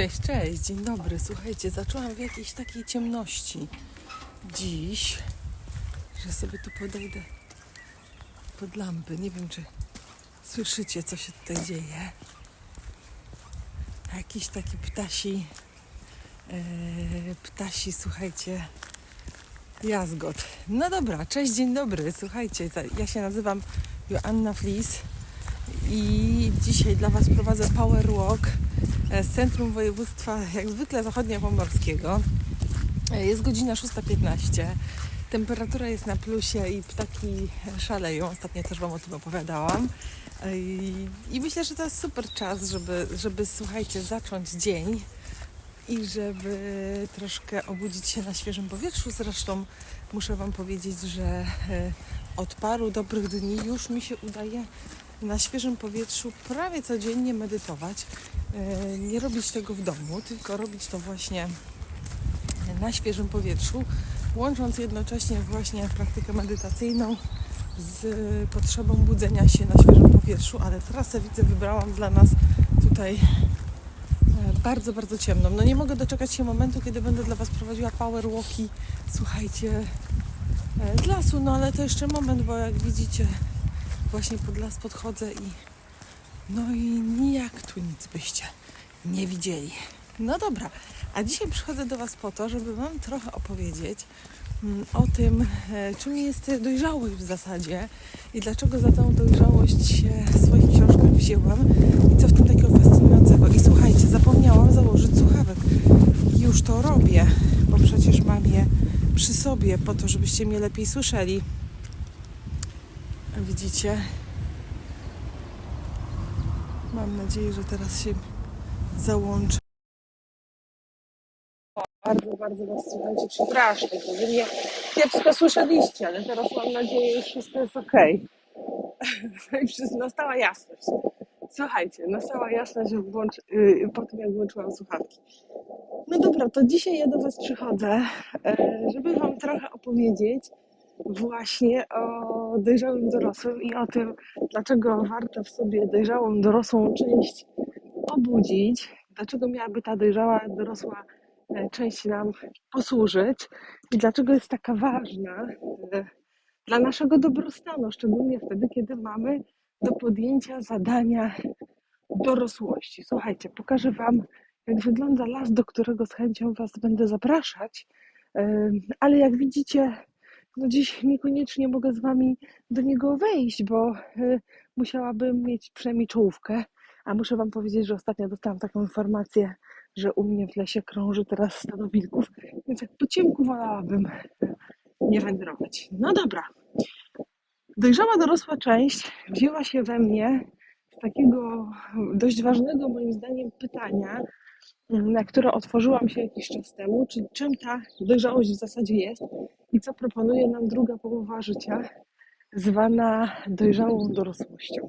Cześć, cześć, dzień dobry. Słuchajcie, zaczęłam w jakiejś takiej ciemności dziś, że sobie tu podejdę pod lampy. Nie wiem, czy słyszycie, co się tutaj dzieje. Jakiś taki ptasi, e, ptasi, słuchajcie, jazgot. No dobra, cześć, dzień dobry. Słuchajcie, ja się nazywam Joanna Flis i dzisiaj dla Was prowadzę Power Walk z Centrum Województwa, jak zwykle zachodniopomorskiego. E, Jest godzina 6.15. Temperatura jest na plusie i ptaki szaleją. Ostatnio też Wam o tym opowiadałam. E, I, myślę, że to jest super czas, żeby, żeby słuchajcie, zacząć dzień i żeby troszkę obudzić się na świeżym powietrzu. Zresztą muszę Wam powiedzieć, że e, od paru dobrych dni już mi się udaje na świeżym powietrzu prawie codziennie medytować. E, Nie robić tego w domu, tylko robić to właśnie na świeżym powietrzu, łącząc jednocześnie właśnie praktykę medytacyjną z potrzebą budzenia się na świeżym powietrzu, ale trasę widzę wybrałam dla nas tutaj e, bardzo, bardzo ciemną. No nie mogę doczekać się momentu, kiedy będę dla Was prowadziła power walki, słuchajcie, e, z lasu, no ale to jeszcze moment, bo jak widzicie, właśnie pod las podchodzę i no i nijak tu nic byście nie widzieli. No dobra, a dzisiaj przychodzę do Was po to, żeby Wam trochę opowiedzieć mm, o tym, e, czym jest dojrzałość w zasadzie i dlaczego za tą dojrzałość w swoich książkach wzięłam i co w tym takiego fascynującego. I słuchajcie, zapomniałam założyć słuchawek. Już to robię, bo przecież mam je przy sobie po to, żebyście mnie lepiej słyszeli. Widzicie? Mam nadzieję, że teraz się załączę. Bardzo, bardzo Was słuchajcie, przepraszam, Wy mnie kiepsko słyszeliście, ale teraz mam nadzieję, że wszystko jest ok. Nastała jasność. Słuchajcie, nastała jasność że włącz, yy, po tym, jak włączyłam słuchawki. No dobra, to dzisiaj ja do Was przychodzę, e, żeby Wam trochę opowiedzieć właśnie o dojrzałym dorosłym i o tym, dlaczego warto w sobie dojrzałą dorosłą część obudzić, dlaczego miałaby ta dojrzała dorosła e, część nam posłużyć i dlaczego jest taka ważna e, dla naszego dobrostanu, szczególnie wtedy, kiedy mamy do podjęcia zadania dorosłości. Słuchajcie, pokażę Wam, jak wygląda las, do którego z chęcią Was będę zapraszać, E, ale jak widzicie, no dziś niekoniecznie mogę z Wami do niego wejść, bo e, musiałabym mieć przynajmniej czołówkę, a muszę Wam powiedzieć, że ostatnio dostałam taką informację, że u mnie w lesie krąży teraz stado wilków, więc jak po ciemku wolałabym nie wędrować. No dobra. Dojrzała dorosła część wzięła się we mnie z takiego dość ważnego moim zdaniem pytania, na które otworzyłam się jakiś czas temu, czyli czym ta dojrzałość w zasadzie jest i co proponuje nam druga połowa życia, zwana dojrzałą dorosłością.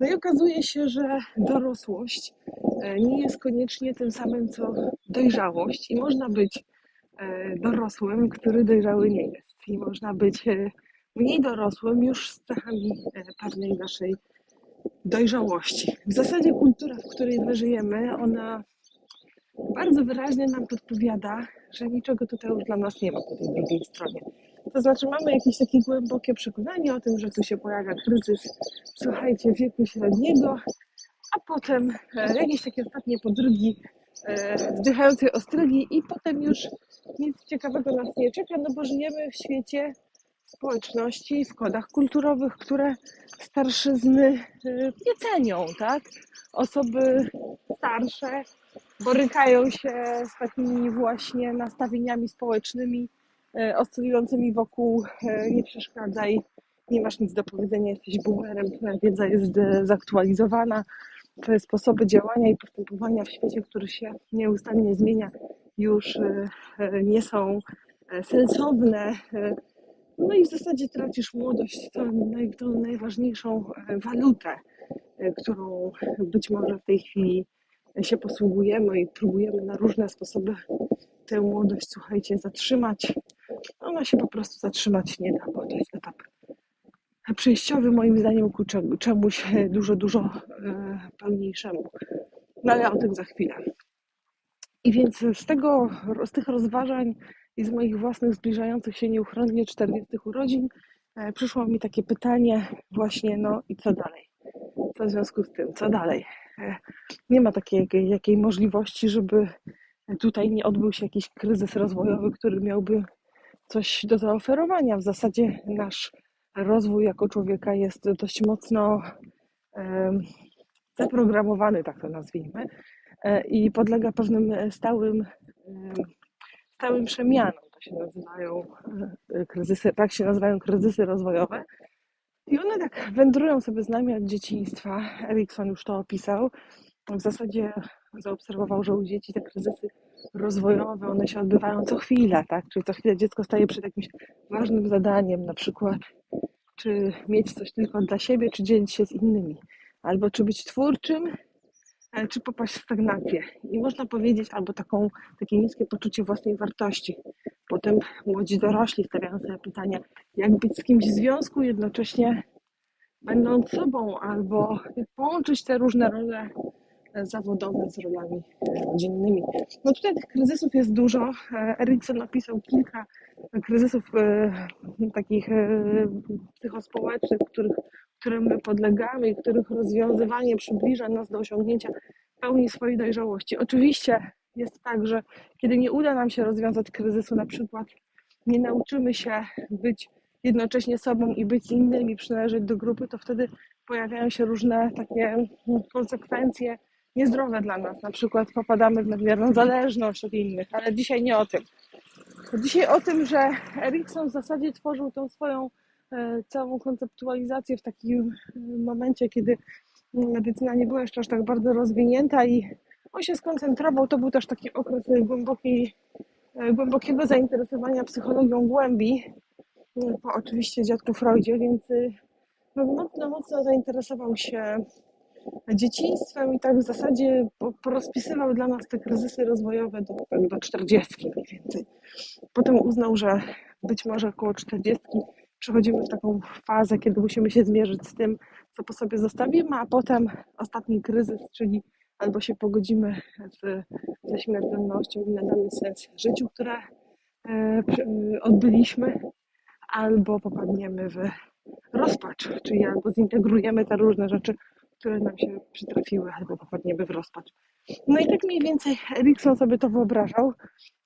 No i okazuje się, że dorosłość e, nie jest koniecznie tym samym co dojrzałość i można być e, dorosłym, który dojrzały nie jest. I można być e, mniej dorosłym już z cechami pewnej naszej dojrzałości. W zasadzie kultura, w której my żyjemy, ona bardzo wyraźnie nam podpowiada, że niczego tutaj już dla nas nie ma po tej drugiej stronie. To znaczy mamy jakieś takie głębokie przekonanie o tym, że tu się pojawia kryzys, słuchajcie, wieku średniego, a potem e, jakieś takie ostatnie podrygi e, wzdychającej ostrygi i potem już nic ciekawego nas nie czeka, no bo żyjemy w świecie społeczności, w kodach kulturowych, które starszyzny e, nie cenią, tak? Osoby starsze borykają się z takimi właśnie nastawieniami społecznymi e, oscylującymi wokół e, nie przeszkadzaj, nie masz nic do powiedzenia, jesteś boomerem, twoja wiedza jest e, zaktualizowana, twoje sposoby działania i postępowania w świecie, który się nieustannie zmienia, już nie są sensowne. No i w zasadzie tracisz młodość, tą, tą najważniejszą walutę, którą być może w tej chwili się posługujemy i próbujemy na różne sposoby tę młodość, słuchajcie, zatrzymać. Ona się po prostu zatrzymać nie da, bo to jest etap przejściowy, moim zdaniem, ku cze- czemuś e, dużo, dużo e, pełniejszemu. No ale o tym za chwilę. I więc z tego, z tych rozważań i z moich własnych zbliżających się nieuchronnie 40 urodzin e, przyszło mi takie pytanie właśnie, no i co dalej? Co w związku z tym, co dalej? Nie ma takiej jakiej możliwości, żeby tutaj nie odbył się jakiś kryzys rozwojowy, który miałby coś do zaoferowania. W zasadzie nasz rozwój jako człowieka jest dość mocno zaprogramowany, tak to nazwijmy, e, i podlega pewnym stałym, stałym przemianom. To się nazywają e, kryzysy, tak się nazywają kryzysy rozwojowe. I one tak wędrują sobie z nami od dzieciństwa. Erikson już to opisał. W zasadzie zaobserwował, że u dzieci te kryzysy rozwojowe, one się odbywają co chwilę, tak? Czyli co chwilę dziecko staje przed jakimś ważnym zadaniem, na przykład czy mieć coś tylko dla siebie, czy dzielić się z innymi, albo czy być twórczym, e, czy popaść w stagnację. I można powiedzieć, albo taką, takie niskie poczucie własnej wartości. Potem młodzi dorośli stawiają sobie pytania, jak być z kimś w związku, jednocześnie będąc sobą, albo jak połączyć te różne role zawodowe z rolami rodzinnymi. No tutaj tych kryzysów jest dużo. E, Erikson napisał kilka kryzysów e, takich e, psychospołecznych, których, którym my podlegamy i których rozwiązywanie przybliża nas do osiągnięcia pełni swojej dojrzałości. Oczywiście jest tak, że kiedy nie uda nam się rozwiązać kryzysu, na przykład nie nauczymy się być jednocześnie sobą i być z innymi, przynależeć do grupy, to wtedy pojawiają się różne takie mm, konsekwencje niezdrowe dla nas. Na przykład popadamy w nadmierną zależność od innych, ale dzisiaj nie o tym. Dzisiaj o tym, że Erikson w zasadzie tworzył tą swoją e, całą konceptualizację w takim e, momencie, kiedy medycyna nie była jeszcze aż tak bardzo rozwinięta i on się skoncentrował. To był też taki okres głębokiej, e, głębokiego zainteresowania psychologią głębi, e, po oczywiście dziadku Freudzie, więc e, no, mocno, mocno zainteresował się dzieciństwem i tak w zasadzie po- porozpisywał dla nas te kryzysy rozwojowe do, do 40 mniej więcej. Potem uznał, że być może około 40 przechodzimy w taką fazę, kiedy musimy się zmierzyć z tym, co po sobie zostawimy, a potem ostatni kryzys, czyli albo się pogodzimy z, ze śmiertelnością i nadamy sens życiu, które e, odbyliśmy, albo popadniemy w rozpacz, czyli albo zintegrujemy te różne rzeczy, które nam się przytrafiły, albo popadniemy w rozpacz. No i tak mniej więcej Erikson sobie to wyobrażał.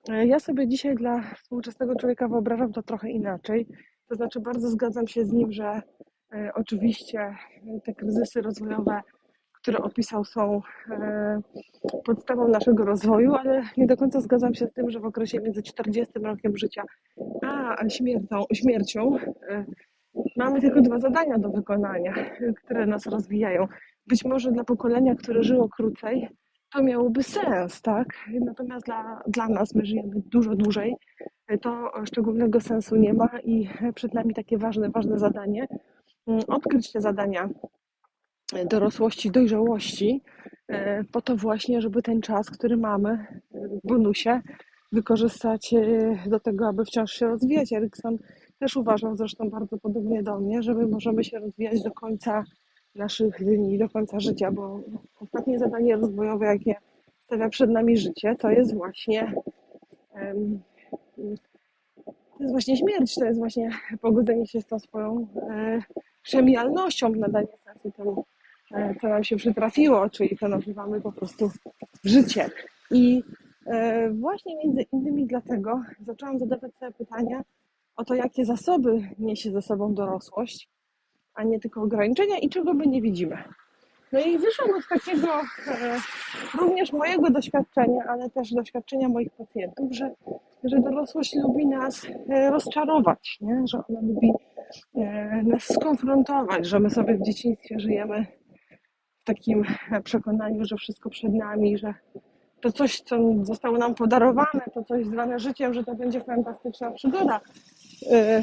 E, Ja sobie dzisiaj dla współczesnego człowieka wyobrażam to trochę inaczej. To znaczy, bardzo zgadzam się z nim, że e, oczywiście te kryzysy rozwojowe, które opisał, są e, podstawą naszego rozwoju, ale nie do końca zgadzam się z tym, że w okresie między 40 rokiem życia a śmiercią, śmiercią e, mamy tylko dwa zadania do wykonania, e, które nas rozwijają. Być może dla pokolenia, które żyło krócej, to miałoby sens, tak? Natomiast dla, dla nas, my żyjemy dużo dłużej, to szczególnego sensu nie ma i przed nami takie ważne, ważne zadanie, mm, odkryć te zadania dorosłości, dojrzałości, e, po to właśnie, żeby ten czas, który mamy w bonusie, wykorzystać e, do tego, aby wciąż się rozwijać. Erikson też uważał zresztą bardzo podobnie do mnie, że my możemy się rozwijać do końca naszych dni, do końca życia, bo ostatnie zadanie rozwojowe, jakie stawia przed nami życie, to jest właśnie to jest właśnie śmierć, to jest właśnie pogodzenie się z tą swoją e, przemijalnością, nadanie sensu temu, e, co nam się przytrafiło, czyli to nazywamy po prostu życie. I e, właśnie między innymi dlatego zaczęłam zadawać sobie pytania o to, jakie zasoby niesie ze sobą dorosłość, a nie tylko ograniczenia i czego my nie widzimy. No i wyszłam od takiego e, również mojego doświadczenia, ale też doświadczenia moich pacjentów, że, że dorosłość lubi nas e, rozczarować, nie? że ona lubi e, nas skonfrontować, że my sobie w dzieciństwie żyjemy takim e, przekonaniu, że wszystko przed nami, że to coś, co zostało nam podarowane, to coś zwane życiem, że to będzie fantastyczna przygoda. E,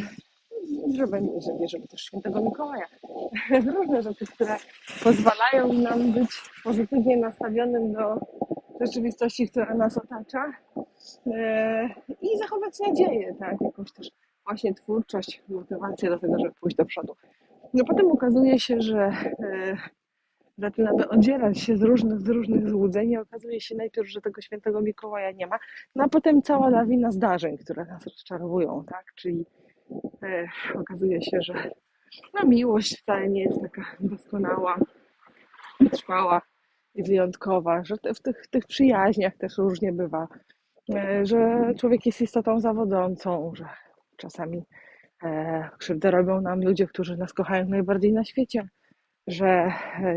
żeby, żeby, żeby też świętego Mikołaja. Różne rzeczy, które pozwalają nam być pozytywnie nastawionym do rzeczywistości, która nas otacza e, i zachować nadzieję, tak, jakąś też właśnie twórczość, motywację do tego, żeby pójść do przodu. No potem okazuje się, że zaczynamy oddzielać się z różnych, z różnych złudzeń i okazuje się najpierw, że tego świętego Mikołaja nie ma, no a potem cała lawina zdarzeń, które nas rozczarowują, tak? Czyli e, okazuje się, że no, miłość wcale nie jest taka doskonała, trwała i wyjątkowa, że w tych, tych przyjaźniach też różnie bywa, e, że człowiek jest istotą zawodzącą, że czasami e, krzywdę robią nam ludzie, którzy nas kochają najbardziej na świecie, że e,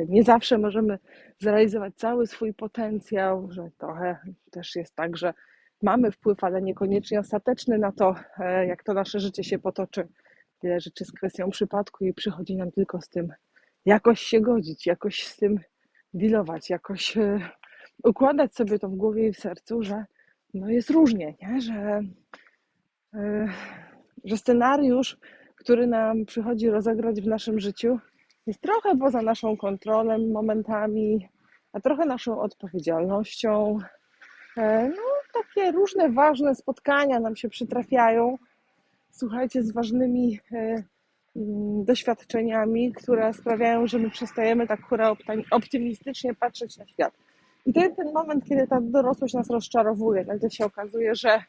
nie zawsze możemy zrealizować cały swój potencjał, że trochę też jest tak, że mamy wpływ, ale niekoniecznie ostateczny na to, e, jak to nasze życie się potoczy. Wiele rzeczy jest kwestią przypadku i przychodzi nam tylko z tym jakoś się godzić, jakoś z tym dealować, jakoś e, układać sobie to w głowie i w sercu, że no jest różnie, nie? Że, że scenariusz, który nam przychodzi rozegrać w naszym życiu, jest trochę poza naszą kontrolą momentami, a trochę naszą odpowiedzialnością. E, no, takie różne ważne spotkania nam się przytrafiają. Słuchajcie, z ważnymi e, mm, doświadczeniami, które sprawiają, że my przestajemy tak hura optymistycznie patrzeć na świat. I to jest ten moment, kiedy ta dorosłość nas rozczarowuje. Nagle się okazuje, że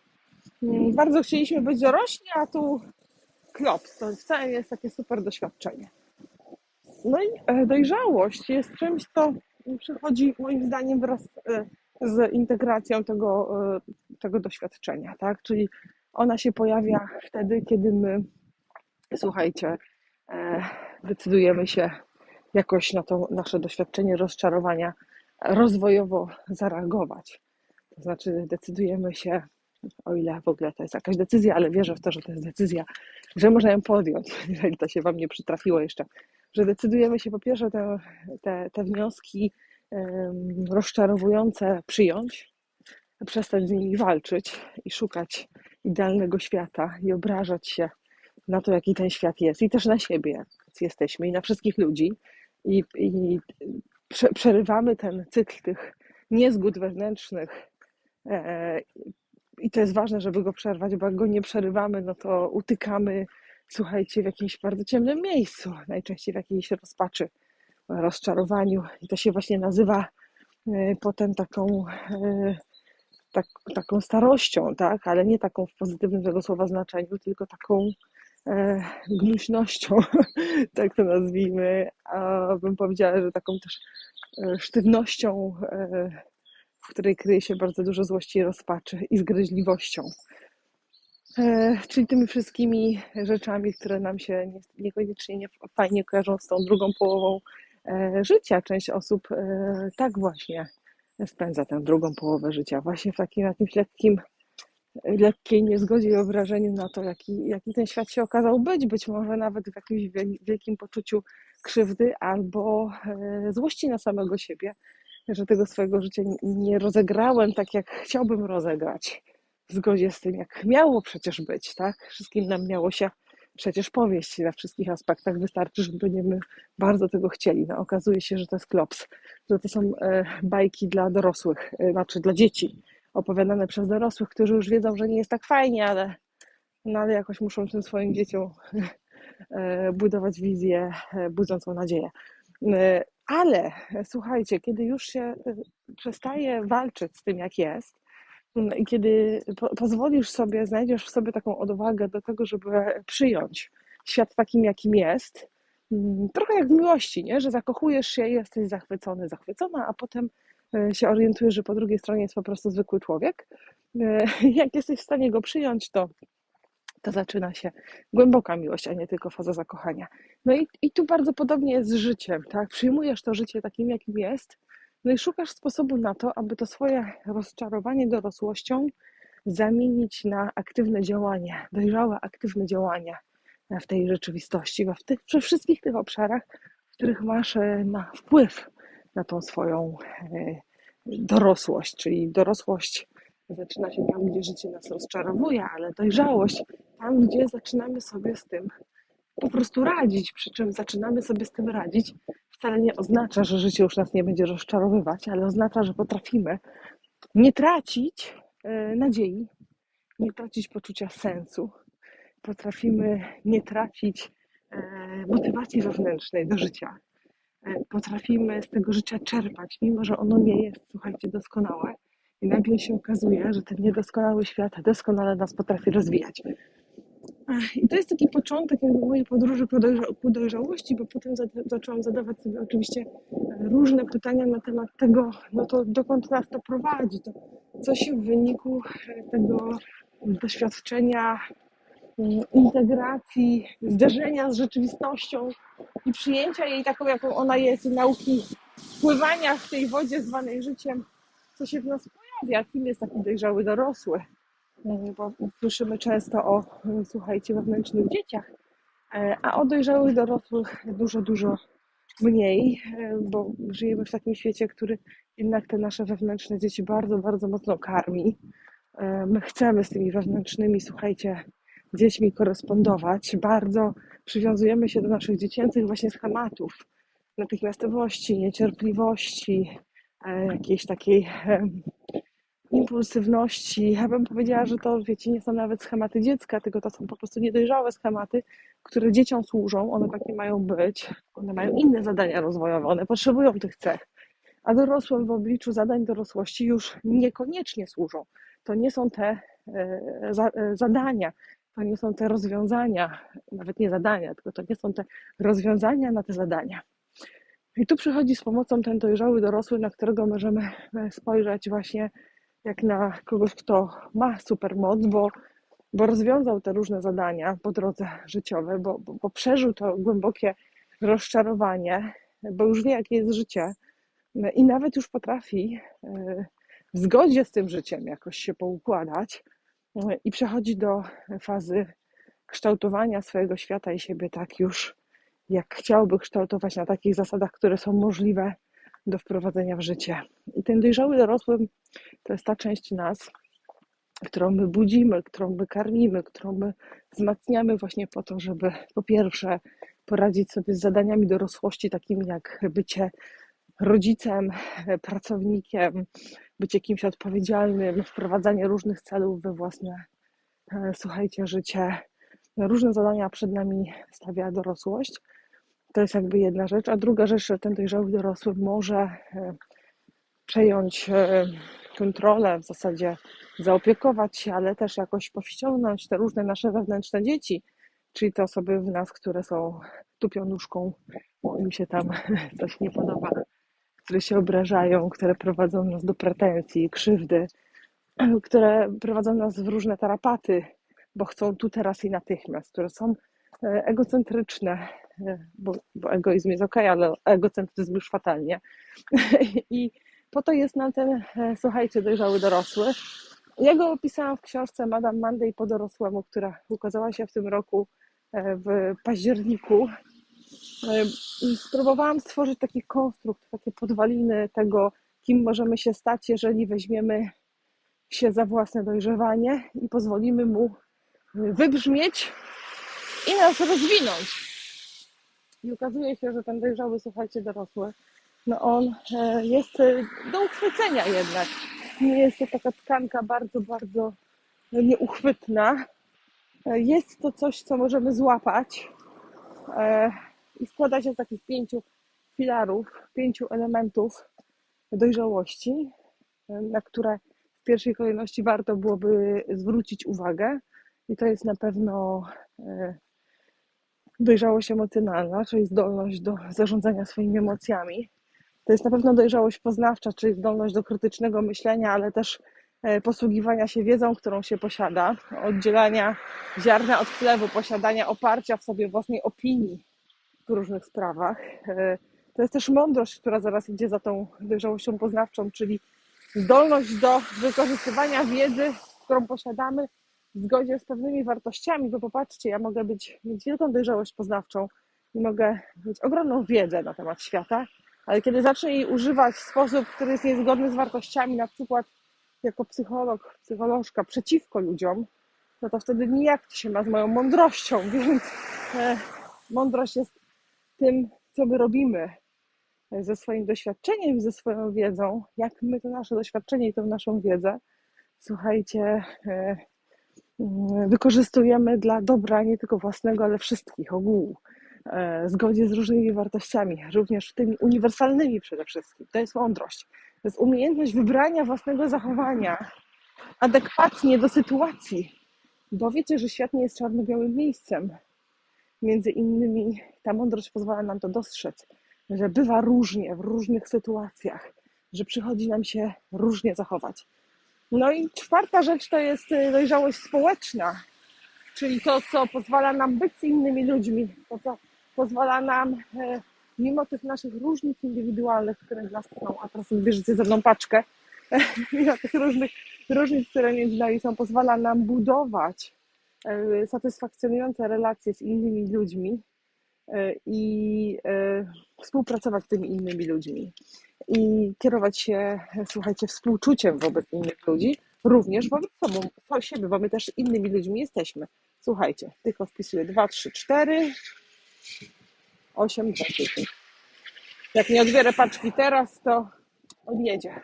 mm, bardzo chcieliśmy być dorośli, a tu klops. To wcale nie jest takie super doświadczenie. No i e, dojrzałość jest czymś, co przychodzi moim zdaniem wraz e, z integracją tego, e, tego doświadczenia, tak? Czyli ona się pojawia wtedy, kiedy my, słuchajcie, decydujemy się jakoś na to nasze doświadczenie rozczarowania rozwojowo zareagować. To znaczy decydujemy się, o ile w ogóle to jest jakaś decyzja, ale wierzę w to, że to jest decyzja, że można ją podjąć, jeżeli to się Wam nie przytrafiło jeszcze że decydujemy się po pierwsze te, te, te wnioski rozczarowujące przyjąć, przestać z nimi walczyć i szukać idealnego świata i obrażać się na to, jaki ten świat jest. I też na siebie, jesteśmy i na wszystkich ludzi. I, i prze, przerywamy ten cykl tych niezgód wewnętrznych e, i to jest ważne, żeby go przerwać, bo jak go nie przerywamy, no to utykamy słuchajcie, w jakimś bardzo ciemnym miejscu, najczęściej w jakiejś rozpaczy, rozczarowaniu. I to się właśnie nazywa e, potem taką, e, tak, taką starością, tak? ale nie taką w pozytywnym tego słowa znaczeniu, tylko taką e, gnuśnością, tak to nazwijmy, a bym powiedziała, że taką też sztywnością, w której kryje się bardzo dużo złości i rozpaczy i zgryźliwością. E, czyli tymi wszystkimi rzeczami, które nam się niekoniecznie nie fajnie kojarzą z tą drugą połową e, życia. Część osób e, tak właśnie spędza tę drugą połowę życia, właśnie w takim jakimś lekkim, lekkiej niezgodzie i obrażeniu na to, jaki, jaki ten świat się okazał być, być może nawet w jakimś wielkim poczuciu krzywdy albo złości na samego siebie, że tego swojego życia nie rozegrałem tak, jak chciałbym rozegrać w zgodzie z tym, jak miało przecież być, tak? Wszystkim nam miało się przecież powieść na wszystkich aspektach. Wystarczy, żeby nie my bardzo tego chcieli. No, okazuje się, że to jest klops, że to są e, bajki dla dorosłych, e, znaczy dla dzieci, opowiadane przez dorosłych, którzy już wiedzą, że nie jest tak fajnie, ale, no, ale jakoś muszą tym swoim dzieciom e, budować wizję budzącą nadzieję. Ale słuchajcie, kiedy już się przestaje walczyć z tym, jak jest, kiedy po, pozwolisz sobie, znajdziesz w sobie taką odwagę do tego, żeby przyjąć świat takim, jakim jest, mm, trochę jak w miłości, nie? że zakochujesz się i jesteś zachwycony, zachwycona, a potem e, się orientujesz, że po drugiej stronie jest po prostu zwykły człowiek. E, jak jesteś w stanie go przyjąć, to, to zaczyna się głęboka miłość, a nie tylko faza zakochania. No i, i tu bardzo podobnie jest z życiem, tak? Przyjmujesz to życie takim, jakim jest, no i szukasz sposobu na to, aby to swoje rozczarowanie dorosłością zamienić na aktywne działanie, dojrzałe aktywne działanie w tej rzeczywistości, w tych, we wszystkich tych obszarach, w których masz e, na wpływ na tą swoją e, dorosłość, czyli dorosłość zaczyna się tam, gdzie życie nas rozczarowuje, ale dojrzałość tam, gdzie zaczynamy sobie z tym po prostu radzić, przy czym zaczynamy sobie z tym radzić wcale nie oznacza, że życie już nas nie będzie rozczarowywać, ale oznacza, że potrafimy nie tracić e, nadziei, nie tracić poczucia sensu, potrafimy nie tracić e, motywacji wewnętrznej do życia. e, potrafimy z tego życia czerpać, mimo że ono nie jest, słuchajcie, doskonałe. I nagle się okazuje, że ten niedoskonały świat doskonale nas potrafi rozwijać. I to jest taki początek jakby mojej podróży ku, dojrza- ku dojrzałości, bo potem za- zaczęłam zadawać sobie oczywiście e, różne pytania na temat tego, no to dokąd nas to prowadzi, to co się w wyniku e, tego doświadczenia mm, integracji, zderzenia z rzeczywistością i przyjęcia jej taką, jaką ona jest, i nauki pływania w tej wodzie zwanej życiem, co się w nas pojawia, kim jest taki dojrzały dorosły. Mm, Bo słyszymy często o, mm, słuchajcie, wewnętrznych dzieciach, e, a o dojrzałych dorosłych dużo, dużo mniej, e, bo żyjemy w takim świecie, który jednak te nasze wewnętrzne dzieci bardzo, bardzo mocno karmi. E, My chcemy z tymi wewnętrznymi, słuchajcie, dziećmi korespondować. Bardzo przywiązujemy się do naszych dziecięcych właśnie schematów, natychmiastowości, niecierpliwości, jakiejś takiej impulsywności. Ja bym powiedziała, że to, wiecie, nie są nawet schematy dziecka, tylko to są po prostu niedojrzałe schematy, które dzieciom służą. One takie mają być. One mają inne zadania rozwojowe, one potrzebują tych cech. A dorosłym w obliczu zadań dorosłości już niekoniecznie służą. To nie są te e, za, e, zadania, to nie są te rozwiązania, nawet nie zadania, tylko to nie są te rozwiązania na te zadania. I tu przychodzi z pomocą ten dojrzały dorosły, na którego możemy e, spojrzeć właśnie jak na kogoś, kto ma supermoc, bo, bo rozwiązał te różne zadania po drodze życiowe, bo, bo, bo przeżył to głębokie rozczarowanie, bo już wie, jakie jest życie. I nawet już potrafi e, w zgodzie z tym życiem jakoś się poukładać e, i przechodzi do fazy kształtowania swojego świata i siebie tak już, jak chciałby kształtować na takich zasadach, które są możliwe do wprowadzenia w życie. I ten dojrzały dorosły to jest ta część nas, którą my budzimy, którą my karmimy, którą my wzmacniamy właśnie po to, żeby po pierwsze poradzić sobie z zadaniami dorosłości, takimi jak bycie rodzicem, pracownikiem, bycie kimś odpowiedzialnym, wprowadzanie różnych celów we własne, e, słuchajcie, życie. Różne zadania przed nami stawia dorosłość. To jest jakby jedna rzecz. A druga rzecz, że ten dojrzały dorosły może e, przejąć e, kontrolę, w zasadzie zaopiekować się, ale też jakoś powściągnąć te różne nasze wewnętrzne dzieci, czyli te osoby w nas, które są tupią nóżką, bo im się tam coś nie podoba, które się obrażają, które prowadzą nas do pretensji, krzywdy, które prowadzą nas w różne tarapaty, bo chcą tu, teraz i natychmiast, które są e, egocentryczne, e, bo, bo egoizm jest ok, ale egocentryzm już fatalnie. I po to jest nam ten, e, słuchajcie, dojrzały dorosły. Ja go opisałam w książce Madame Monday po dorosłemu, która ukazała się w tym roku e, w październiku. E, I spróbowałam stworzyć taki konstrukt, takie podwaliny tego, kim możemy się stać, jeżeli weźmiemy się za własne dojrzewanie i pozwolimy mu wybrzmieć i nas rozwinąć. I okazuje się, że ten dojrzały, słuchajcie, dorosły, no on e, jest e, do uchwycenia jednak. Nie jest to taka tkanka bardzo, bardzo nieuchwytna. E, Jest to coś, co możemy złapać i składa się z takich pięciu filarów, pięciu elementów dojrzałości, na które w pierwszej kolejności warto byłoby zwrócić uwagę. I to jest na pewno dojrzałość emocjonalna, czyli zdolność do zarządzania swoimi emocjami. To jest na pewno dojrzałość poznawcza, czyli zdolność do krytycznego myślenia, ale też e, posługiwania się wiedzą, którą się posiada, oddzielania ziarna od chlewu, posiadania oparcia w sobie własnej opinii w różnych sprawach. E, To jest też mądrość, która zaraz idzie za tą dojrzałością poznawczą, czyli zdolność do wykorzystywania wiedzy, którą posiadamy w zgodzie z pewnymi wartościami, bo popatrzcie, ja mogę być, mieć wielką dojrzałość poznawczą i mogę mieć ogromną wiedzę na temat świata, ale kiedy zacznę jej używać w sposób, który jest niezgodny z wartościami, na przykład jako psycholog, psycholożka przeciwko ludziom, no to wtedy nijak to się ma z moją mądrością, więc e, mądrość jest tym, co my robimy e, ze swoim doświadczeniem, ze swoją wiedzą, jak my to nasze doświadczenie i tę naszą wiedzę, słuchajcie, e, wykorzystujemy dla dobra nie tylko własnego, ale wszystkich, ogółu. e, zgodzie z różnymi wartościami, również tymi uniwersalnymi przede wszystkim. To jest mądrość. To jest umiejętność wybrania własnego zachowania adekwatnie do sytuacji. Bo wiecie, że świat nie jest czarno-białym miejscem. Między innymi ta mądrość pozwala nam to dostrzec, że bywa różnie w różnych sytuacjach, że przychodzi nam się różnie zachować. No i czwarta rzecz to jest y, dojrzałość społeczna, czyli to, co pozwala nam być z innymi ludźmi, to, co pozwala nam, e, mimo tych naszych różnic indywidualnych, które dla nas są, a teraz bierzecie ze mną paczkę, mimo tych różnych różnic, które między nami są, pozwala nam budować e, satysfakcjonujące relacje z innymi ludźmi e, i współpracować z tymi innymi ludźmi i kierować się, słuchajcie, współczuciem wobec innych ludzi, również wobec sobą, siebie, bo my też innymi ludźmi jesteśmy. Słuchajcie, tylko wpisuję 2, 3, 4, 8, 2, 10. Jak nie odbierę paczki teraz, to odjedzie.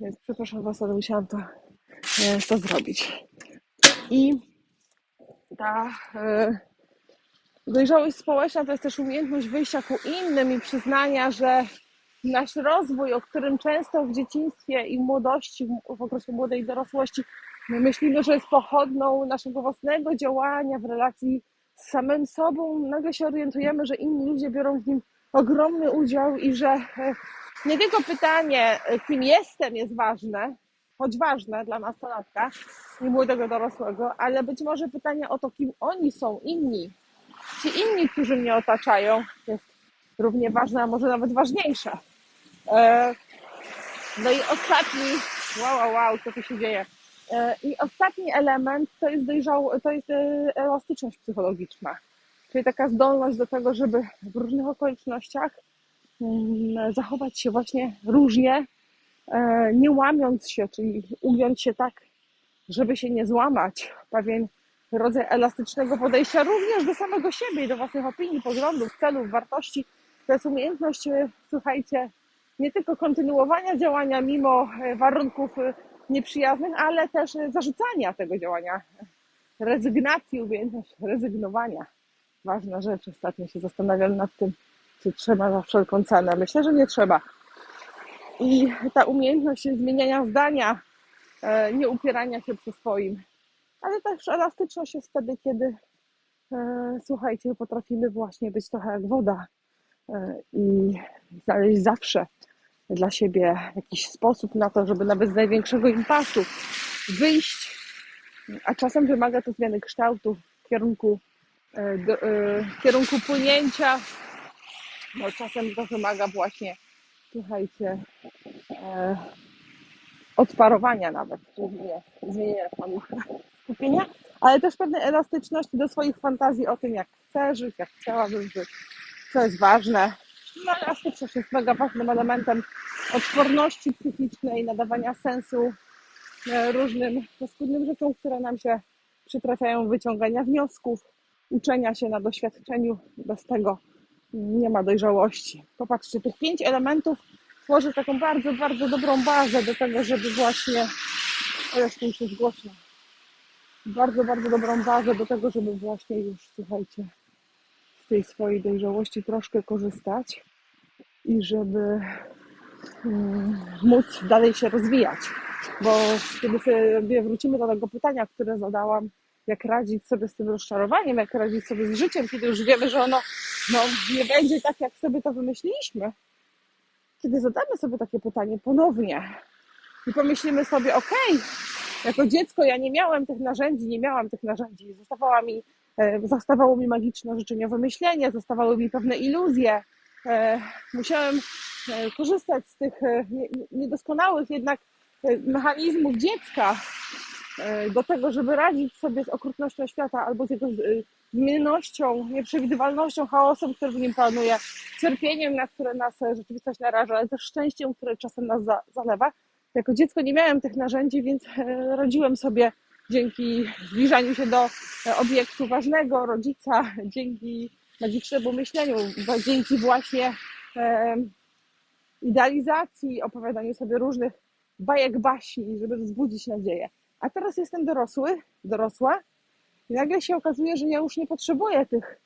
Więc przepraszam Was, ale musiałam to, e, to zrobić. I ta e, dojrzałość społeczna to jest też umiejętność wyjścia ku innym i przyznania, że nasz rozwój, o którym często w dzieciństwie i młodości, w okresie młodej dorosłości, my myślimy, że jest pochodną naszego własnego działania w relacji z samym sobą, nagle się orientujemy, że inni ludzie biorą w nim ogromny udział i że e, nie tylko pytanie, e, kim jestem, jest ważne, choć ważne dla nastolatka i młodego dorosłego, ale być może pytanie o to, kim oni są, inni, ci inni, którzy mnie otaczają, jest równie ważne, a może nawet ważniejsze. E, no i ostatni, wow, wow, wow, co tu się dzieje? E, I ostatni element to jest dojrzał, to jest e, elastyczność psychologiczna, czyli taka zdolność do tego, żeby w różnych okolicznościach mm, zachować się właśnie różnie, nie łamiąc się, czyli ugiąć się tak, żeby się nie złamać. Pewien rodzaj elastycznego podejścia również do samego siebie do własnych opinii, poglądów, celów, wartości. To jest umiejętność, słuchajcie, nie tylko kontynuowania działania mimo e, warunków e, nieprzyjaznych, ale też e, zarzucania tego działania, rezygnacji, umiejętność rezygnowania. Ważna rzecz. Ostatnio się zastanawiam nad tym, czy trzeba za wszelką cenę. Myślę, że nie trzeba. I ta umiejętność zmieniania zdania, nie upierania się przy swoim, ale też elastyczność jest wtedy, kiedy słuchajcie, potrafimy właśnie być trochę jak woda i znaleźć zawsze dla siebie jakiś sposób na to, żeby nawet z największego impasu wyjść, a czasem wymaga to zmiany kształtu kierunku, e, do, e, kierunku płynięcia, no czasem to wymaga właśnie, słuchajcie, e, odparowania nawet, zmienienia, zmienienia skupienia, ale też pewnej elastyczności do swoich fantazji o tym, jak chcę żyć, jak chciałabym żyć, co jest ważne, no, elastyczność jest mega ważnym elementem odporności psychicznej, nadawania sensu e, różnym paskudnym rzeczom, które nam się przytrafiają, wyciągania wniosków, uczenia się na doświadczeniu. Bez tego nie ma dojrzałości. Popatrzcie, tych pięć elementów tworzy taką bardzo, bardzo dobrą bazę do tego, żeby właśnie. O, jeszcze już jest głośno. Bardzo, bardzo dobrą bazę do tego, żeby właśnie już, słuchajcie, tej swojej dojrzałości troszkę korzystać i żeby mm, móc dalej się rozwijać. Bo kiedy sobie wrócimy do tego pytania, które zadałam, jak radzić sobie z tym rozczarowaniem, jak radzić sobie z życiem, kiedy już wiemy, że ono no, nie będzie tak, jak sobie to wymyśliliśmy. Kiedy zadamy sobie takie pytanie ponownie i pomyślimy sobie, ok, jako dziecko ja nie miałem tych narzędzi, nie miałam tych narzędzi, zostawała mi, zostawało mi magiczne życzeniowe myślenie, zostawały mi pewne iluzje, E, musiałem e, korzystać z tych e, niedoskonałych jednak mechanizmów dziecka do tego, żeby radzić sobie z okrutnością świata albo z jego zmiennością, nieprzewidywalnością, chaosem, który w nim panuje, cierpieniem, na które nas rzeczywistość naraża, ale też szczęściem, które czasem nas zalewa. Jako dziecko nie miałem tych narzędzi, więc radziłem sobie dzięki zbliżaniu się do obiektu ważnego, rodzica, dzięki magicznemu myśleniu, dzięki właśnie e, idealizacji, opowiadaniu sobie różnych bajek baśni, żeby wzbudzić nadzieję. A teraz jestem dorosły, dorosła i nagle się okazuje, że ja już nie potrzebuję tych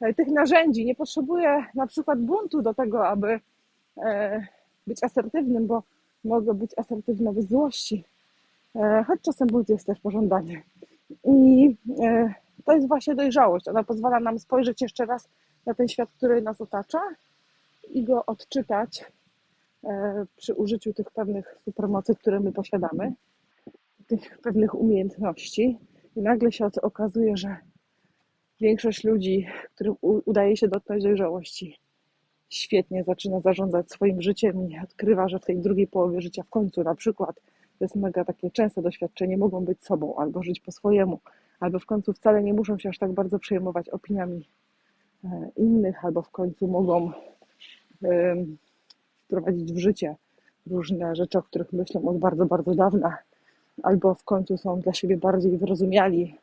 e, tych narzędzi. Nie potrzebuję na przykład buntu do tego, aby e, być asertywnym, bo mogę być asertywna bez złości. E, choć czasem bunt jest też pożądany. I e, to jest właśnie dojrzałość. Ona pozwala nam spojrzeć jeszcze raz na ten świat, który nas otacza i go odczytać e, przy użyciu tych pewnych supermocy, które my posiadamy, tych pewnych umiejętności. I nagle się okazuje, że większość ludzi, którym udaje się dotknąć dojrzałości, świetnie zaczyna zarządzać swoim życiem i odkrywa, że w tej drugiej połowie życia w końcu na przykład to jest mega takie częste doświadczenie, mogą być sobą albo żyć po swojemu, albo w końcu wcale nie muszą się aż tak bardzo przejmować opiniami e, innych, albo w końcu mogą wprowadzić w życie różne rzeczy, o których myślą od bardzo, bardzo dawna, albo w końcu są dla siebie bardziej wyrozumiali,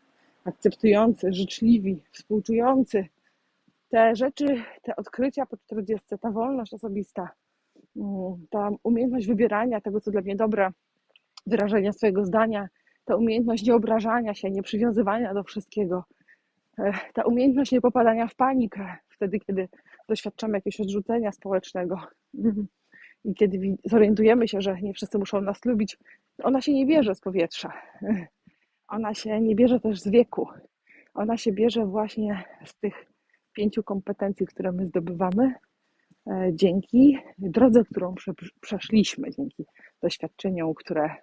akceptujący, życzliwi, współczujący. Te rzeczy, te odkrycia po 40, ta wolność osobista, mm, ta umiejętność wybierania tego, co dla mnie dobre, wyrażenia swojego zdania, ta umiejętność nie obrażania się, nie przywiązywania do wszystkiego, e, ta umiejętność nie popadania w panikę wtedy, kiedy doświadczamy jakiegoś odrzucenia społecznego i kiedy zorientujemy się, że nie wszyscy muszą nas lubić, ona się nie bierze z powietrza. Ona się nie bierze też z wieku. Ona się bierze właśnie z tych pięciu kompetencji, które my zdobywamy e, dzięki drodze, którą przeszliśmy, dzięki doświadczeniom, które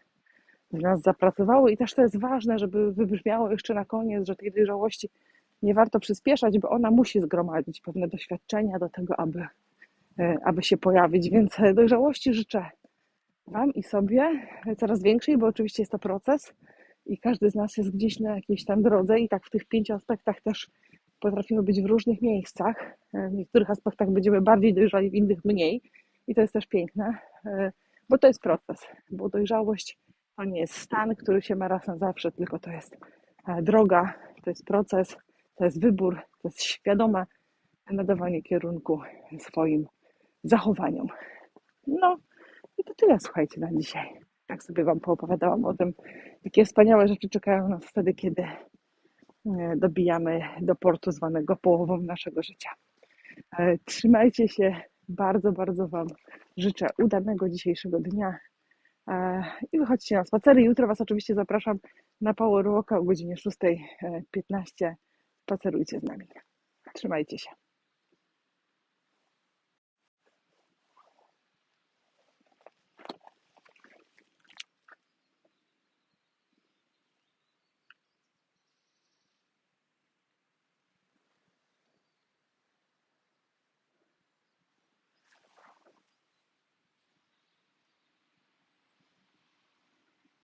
w nas zapracowały. I też to jest ważne, żeby wybrzmiało jeszcze na koniec, że tej dojrzałości nie warto przyspieszać, bo ona musi zgromadzić pewne doświadczenia do tego, aby, e, aby się pojawić. Więc dojrzałości życzę Wam i sobie coraz większej, bo oczywiście jest to proces i każdy z nas jest gdzieś na jakiejś tam drodze i tak w tych pięciu aspektach też potrafimy być w różnych miejscach. E, w niektórych aspektach będziemy bardziej dojrzali, w innych mniej i to jest też piękne, e, bo to jest proces, bo dojrzałość to nie jest stan, który się ma raz na zawsze, tylko to jest droga, to jest proces, to jest wybór, to jest świadome nadawanie kierunku swoim zachowaniom. No i to tyle, słuchajcie, na dzisiaj. Tak sobie Wam poopowiadałam o tym, jakie wspaniałe rzeczy czekają nas wtedy, kiedy e, dobijamy do portu zwanego połową naszego życia. E, trzymajcie się, bardzo, bardzo Wam życzę udanego dzisiejszego dnia e, i wychodźcie na spacery. Jutro Was oczywiście zapraszam na Power Walka o godzinie 6.15 spacerujcie z nami. Trzymajcie się.